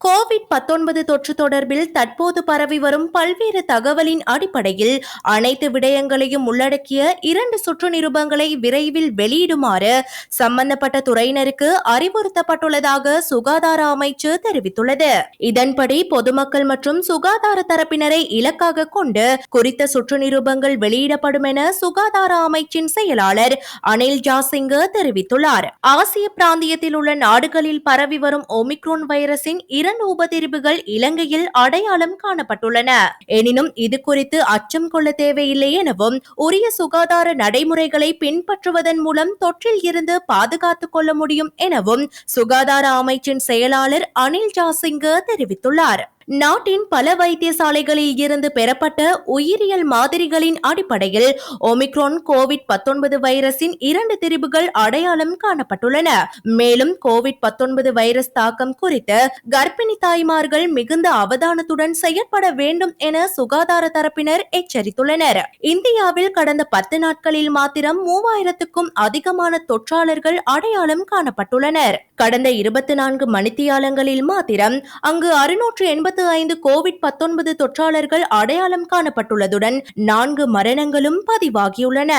Covid பத்தொன்பது தொற்று தொடர்பில் தற்போது பரவி வரும் பல்வேறு தகவலின் அடிப்படையில் அனைத்து விடயங்களையும் உள்ளடக்கிய இரண்டு சுற்று நிருபங்களை விரைவில் வெளியிடுமாறு சம்பந்தப்பட்ட துறையினருக்கு அறிவுறுத்தப்பட்டுள்ளதாக சுகாதார அமைச்சு தெரிவித்துள்ளது. இதன்படி பொதுமக்கள் மற்றும் சுகாதார தரப்பினரை இலக்காக கொண்டு குறித்த சுற்று நிருபங்கள் வெளியிடப்படும் என சுகாதார அமைச்சின் செயலாளர் அனில் ஜாசிங்க தெரிவித்துள்ளார். ஆசிய பிராந்தியத்தில் உள்ள நாடுகளில் பரவி வரும் ஒமிக்ரோன் வைரஸின் இரண்டு உபதிரிவுகள் இலங்கையில் அடையாளம் காணப்பட்டுள்ளன. எனினும் இது குறித்து அச்சம் கொள்ள தேவையில்லை எனவும் உரிய சுகாதார நடைமுறைகளை பின்பற்றுவதன் மூலம் தொற்றில் இருந்து பாதுகாத்துக் கொள்ள முடியும் எனவும் சுகாதார அமைச்சின் செயலாளர் அனில் ஜாசிங்க தெரிவித்துள்ளார். நாட்டின் பல வைத்தியசாலைகளில் இருந்து பெறப்பட்ட உயிரியல் மாதிரிகளின் அடிப்படையில் ஒமிக்ரான் கோவிட் பத்தொன்பது வைரஸின் இரண்டு திரிபுகள் அடையாளம் காணப்பட்டுள்ளன. மேலும் கோவிட் பத்தொன்பது வைரஸ் தாக்கம் குறித்து கர்ப்பிணி தாய்மார்கள் மிகுந்த அவதானத்துடன் செயற்பட வேண்டும் என சுகாதார தரப்பினர் எச்சரித்துள்ளனர். இந்தியாவில் கடந்த பத்து நாட்களில் மாத்திரம் மூவாயிரத்துக்கும் அதிகமான தொற்றாளர்கள் அடையாளம் காணப்பட்டுள்ளனர். கடந்த இருபத்தி நான்கு மணித்தியாலங்களில் மாத்திரம் அங்கு அறுநூற்று எண்பத்தி ஐந்து கோவிட் பத்தொன்பது தொற்றாளர்கள் அடையாளம் காணப்பட்டுள்ளதுடன் நான்கு மரணங்களும் பதிவாகியுள்ளன.